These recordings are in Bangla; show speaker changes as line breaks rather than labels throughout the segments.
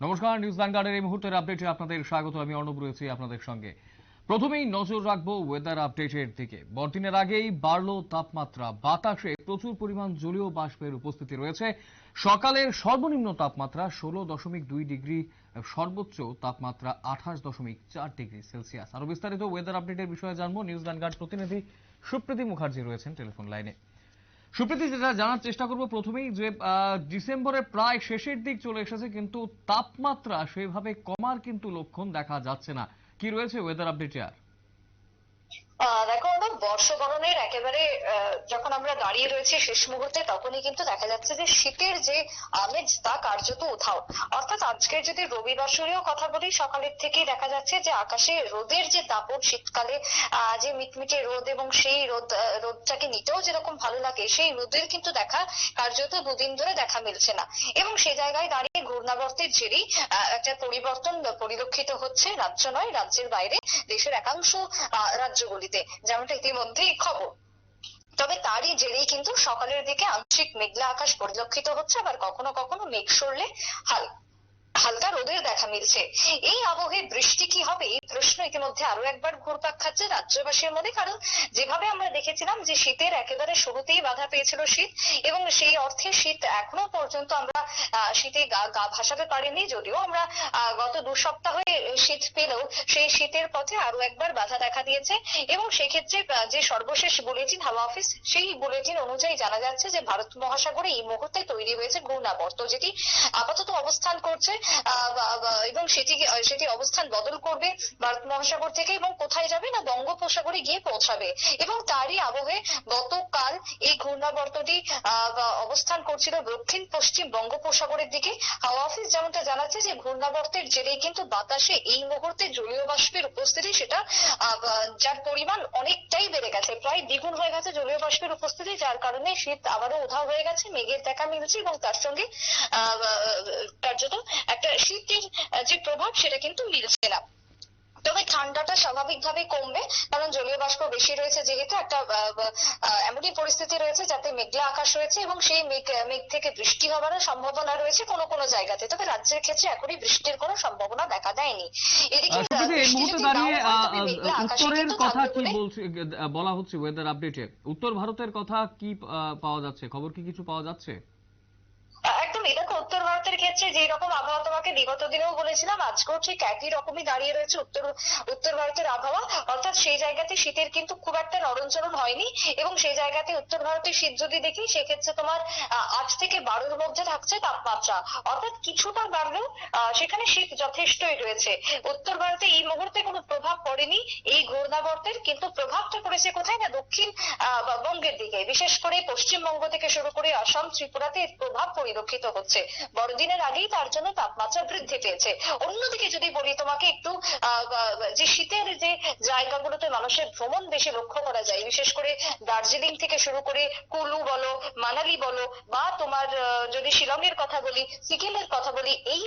নমস্কার, নিউজ ভ্যানগার্ডের এই মুহূর্তের আপডেটে আপনাদের স্বাগত। আমি অর্ণব রয়েছি আপনাদের সঙ্গে। প্রথমেই নজর রাখব ওয়েদার আপডেটের দিকে। বড়দিনের আগেই বাড়ল তাপমাত্রা। বাতাসে প্রচুর পরিমাণ জলীয় বাষ্পের উপস্থিতি রয়েছে। সকালের সর্বনিম্ন তাপমাত্রা ষোলো দশমিক দুই ডিগ্রি, সর্বোচ্চ তাপমাত্রা আঠাশ দশমিক চার ডিগ্রি সেলসিয়াস। আরও বিস্তারিত ওয়েদার আপডেটের বিষয়ে জানব। নিউজ ভ্যানগার্ড প্রতিনিধি সুপ্রীতি মুখার্জি রয়েছেন টেলিফোন লাইনে। সুপ্রীতি, যেটা জানার চেষ্টা করব, প্রথমেই যে ডিসেম্বরের প্রায় শেষের দিক চলে এসেছে, কিন্তু তাপমাত্রা সেভাবে কমার কিন্তু লক্ষণ দেখা যাচ্ছে না। কি রয়েছে ওয়েদার আপডেটে আর?
দেখো ওটা বর্ষবরণের একেবারে যখন আমরা দাঁড়িয়ে রয়েছি শেষ মুহূর্তে, তখনই কিন্তু দেখা যাচ্ছে যে শীতের যে আমেজ, তা কার্যত উধাও। অর্থাৎ আজকের যদি রবিবাসরেও কথা বলি, সকালের থেকেই দেখা যাচ্ছে যে আকাশে রোদের যে দাপট, শীতকালে যে মিটমিটে রোদ এবং সেই রোদ রোদটাকে নিতেও যেরকম ভালো লাগে, সেই রোদের কিন্তু দেখা কার্যত দুদিন ধরে দেখা মিলছে না। এবং সে জায়গায় দাঁড়িয়ে ঘূর্ণাবর্তের জেরেই একটা পরিবর্তন পরিলক্ষিত হচ্ছে রাজ্য নয়, রাজ্যের বাইরে, দেশের একাংশ রাজ্যগুলিতে, যেমনটা ইতিমধ্যেই খবর। তবে তারই জেরেই কিন্তু সকালের দিকে আংশিক মেঘলা আকাশ পরিলক্ষিত হচ্ছে, আবার কখনো কখনো মেঘ সরলে হাল হালকা রোদের দেখা মিলছে। এই আবহে বৃষ্টি কি হবে? এই প্রশ্ন ইতিমধ্যে আরও একবার ঘুরপাক খাচ্ছে রাজ্যবাসীর মনে, কারণ যেভাবে আমরা দেখেছিলাম যে শীতের একেবারে শুরুতেই বাধা পেয়েছিল শীত, এবং সেই অর্থে শীত এখনও পর্যন্ত আমরা শীতে গা ভাসাতে পারিনি, যদিও আমরা গত দু সপ্তাহে শীত পেলেও সেই শীতের পথে আরও একবার বাধা দেখা দিয়েছে। এবং সেক্ষেত্রে যে সর্বশেষ বুলেটিন, হাওয়া অফিস, সেই বুলেটিন অনুযায়ী জানা যাচ্ছে যে ভারত মহাসাগরে এই মুহূর্তে তৈরি হয়েছে ঘূর্ণাবর্ত, যেটি আপাতত অবস্থান করছে। এবং সেটি সেটি অবস্থান বদল করবে ভারত মহাসাগর থেকে এবং কোথায় যাবে না বঙ্গোপসাগরে গিয়ে পৌঁছাবে। এবং তারই আবহে গতকাল এই ঘূর্ণাবর্তটি অবস্থান করছিল দক্ষিণ পশ্চিম বঙ্গোপসাগরের দিকে। হাওয়া অফিস যেমনটা জানাচ্ছে যে ঘূর্ণাবর্তের জেরেই কিন্তু বাতাসে এই মুহূর্তে জলীয় বাষ্পের উপস্থিতি সেটা যার পরিমাণ অনেকটাই বেড়ে গেছে, প্রায় দ্বিগুণ হয়ে গেছে জলীয় বাষ্পের উপস্থিতি, যার কারণে শীত আবারও উধাও হয়ে গেছে, মেঘের দেখা মিলছে এবং তার সঙ্গে কার্যত একটা শীতের যে প্রভাব সেটা কিন্তু মিলছে না। তবে ঠান্ডাটা স্বাভাবিকভাবে কমবে কারণ জলীয় বাষ্প বেশি রয়েছে যেহেতু একটা এমনই পরিস্থিতি রয়েছে যাতে মেঘলা আকাশ রয়েছে এবং সেই মেঘ মেঘ থেকে বৃষ্টি হওয়ারও সম্ভাবনা রয়েছে কোনো কোনো জায়গাতে। তবে রাজ্যের ক্ষেত্রে এখনই বৃষ্টির কোনো সম্ভাবনা দেখা দেয়নি। এদিকে
এই মুহূর্তে দাঁড়িয়ে উত্তরের কথা কি বলছে বলা হচ্ছে ওয়েদার আপডেটে উত্তর ভারতের কথা কি পাওয়া যাচ্ছে? খবর কি কিছু পাওয়া যাচ্ছে?
উত্তর ভারতের ক্ষেত্রে যে রকম আবহাওয়া তোমাকে বিগত দিনেও বলেছিলাম, আজকেও ঠিক একই রকমই দাঁড়িয়ে রয়েছে উত্তর উত্তর ভারতের আবহাওয়া। অর্থাৎ সেই জায়গাতে শীতের কিন্তু খুব একটা নরমচরণ হয়নি এবং সেই জায়গাতে উত্তর ভারতের শীত যদি দেখি, সেক্ষেত্রে তোমার আট থেকে বারোর মধ্যে থাকছে তাপমাত্রা। অর্থাৎ কিছুটা বাড়লেও সেখানে শীত যথেষ্টই রয়েছে। উত্তর ভারতে এই মুহূর্তে কোনো প্রভাব পড়েনি এই ঘূর্ণাবর্তের, কিন্তু প্রভাবটা পড়েছে কোথায়? না, দক্ষিণ বঙ্গের দিকে। বিশেষ করে পশ্চিমবঙ্গ থেকে শুরু করে আসাম, ত্রিপুরাতে এর প্রভাব পরিলক্ষিত হচ্ছে। বড়দিনের আগেই তার জন্য তাপমাত্রা বৃদ্ধি পেয়েছে। অন্যদিকে যদি বলি তোমাকে একটু যে শীতের যে জায়গাগুলোতে মানুষের ভ্রমণ বেশি লক্ষ্য করা যায়, বিশেষ করে দার্জিলিং থেকে শুরু করে কুলু বলো, মানালি বলো, বা তোমার যদি শিলংয়ের কথা বলি, সিকিমের কথা বলি, এই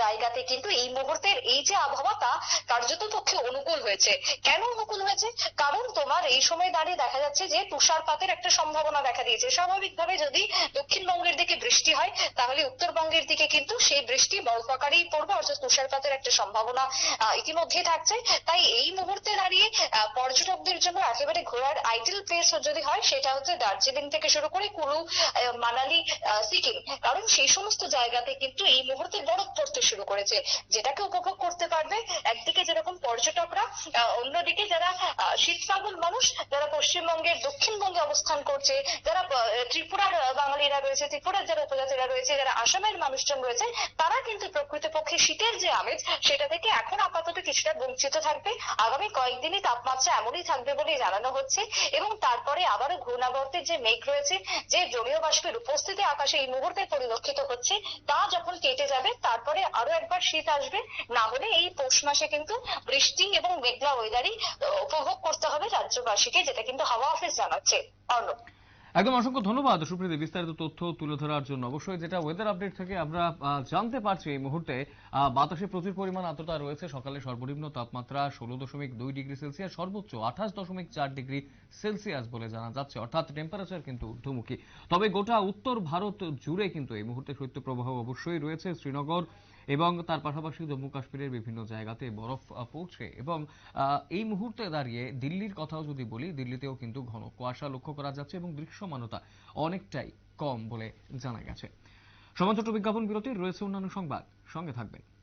জায়গাতে কিন্তু এই মুহূর্তের এই যে আবহাওয়া তা কার্যত পক্ষে অনুকূল হয়েছে। কেন অনুকূল হয়েছে? কারণ তোমার এই সময় দাঁড়িয়ে দেখা যাচ্ছে যে তুষারপাতের একটা সম্ভাবনা দেখা দিয়েছে। স্বাভাবিকভাবে যদি দক্ষিণবঙ্গের দিকে বৃষ্টি হয়, তাহলে উত্তরবঙ্গের দিকে কিন্তু সেই বৃষ্টি বরফ আকারেই পড়বে, অর্থাৎ তুষারপাতের একটা সম্ভাবনা ইতিমধ্যেই থাকছে। তাই এই মুহূর্তে পর্যটকদের জন্য একেবারে ঘোরার আইডেল প্লেস যদি হয়, সেটা হচ্ছে দার্জিলিং থেকে শুরু করে কুলু মানালি সিকিম। কারণ সেই সমস্ত জায়গাতে কিন্তু এই মুহূর্তে বরফ পড়তে শুরু করেছে। যেটাকে উপভোগ করতে পারবে একদিকে যেরকম পর্যটকরা অন্যদিকে যারা শীত পাগল মানুষ, যারা পশ্চিমবঙ্গের দক্ষিণবঙ্গে অবস্থান করছে, যারা ত্রিপুরার বাঙালিরা রয়েছে, ত্রিপুরার যারা উপজাতিরা রয়েছে, যারা আসামের মানুষজন রয়েছে, তারা কিন্তু প্রকৃতপক্ষে শীতের যে আমেজ, সেটা থেকে এখন আপাতত কিছুটা বঞ্চিত থাকবে। আগামী কয়েকদিনই তাপমাত্রা এমনই থাকবে বলে জানানো হচ্ছে এবং তারপরে আবারও ঘূর্ণাবর্তের যে মেঘ রয়েছে, যে জলীয় বাষ্পের উপস্থিতি আকাশে এই মুহূর্তে পরিলক্ষিত হচ্ছে, তা যখন কেটে যাবে, তারপরে আরও একবার শীত আসবে। না হলে এই পৌষ মাসে কিন্তু বৃষ্টি এবং মেঘলা ওয়েদারই উপভোগ করতে হবে রাজ্যবাসীকে, যেটা কিন্তু হাওয়া অফিস জানাচ্ছে। অর্ণব।
একদম অসংখ্য ধন্যবাদ সুপ্রীতি, বিস্তারিত তথ্য তুলে ধরার জন্য। অবশ্যই যেটা ওয়েদার আপডেট থেকে আমরা জানতে পারছি এই মুহূর্তে বাতাসে প্রচুর পরিমাণ আর্দ্রতা রয়েছে। সকালে সর্বনিম্ন তাপমাত্রা ষোলো দশমিক দুই ডিগ্রি সেলসিয়াস, সর্বোচ্চ আঠাশ দশমিক চার ডিগ্রি সেলসিয়াস বলে জানা যাচ্ছে। অর্থাৎ টেম্পারেচার কিন্তু ঊর্ধ্বমুখী। তবে গোটা উত্তর ভারত জুড়ে কিন্তু এই মুহূর্তে শৈত্যপ্রবাহ অবশ্যই রয়েছে। শ্রীনগর এবং তার পাশাপাশি জম্মু কাশ্মীরের বিভিন্ন জায়গাতে বরফ পৌঁছে এবং এই মুহূর্তে দাঁড়িয়ে দিল্লির কথাও যদি বলি, দিল্লিতেও কিন্তু ঘন কুয়াশা লক্ষ্য করা যাচ্ছে এবং দৃশ্যমানতা অনেকটাই কম বলে জানা গেছে। সমাজ বিজ্ঞাপন বিরতি রয়েছে অন্যান্য সংবাদ। সঙ্গে থাকবেন।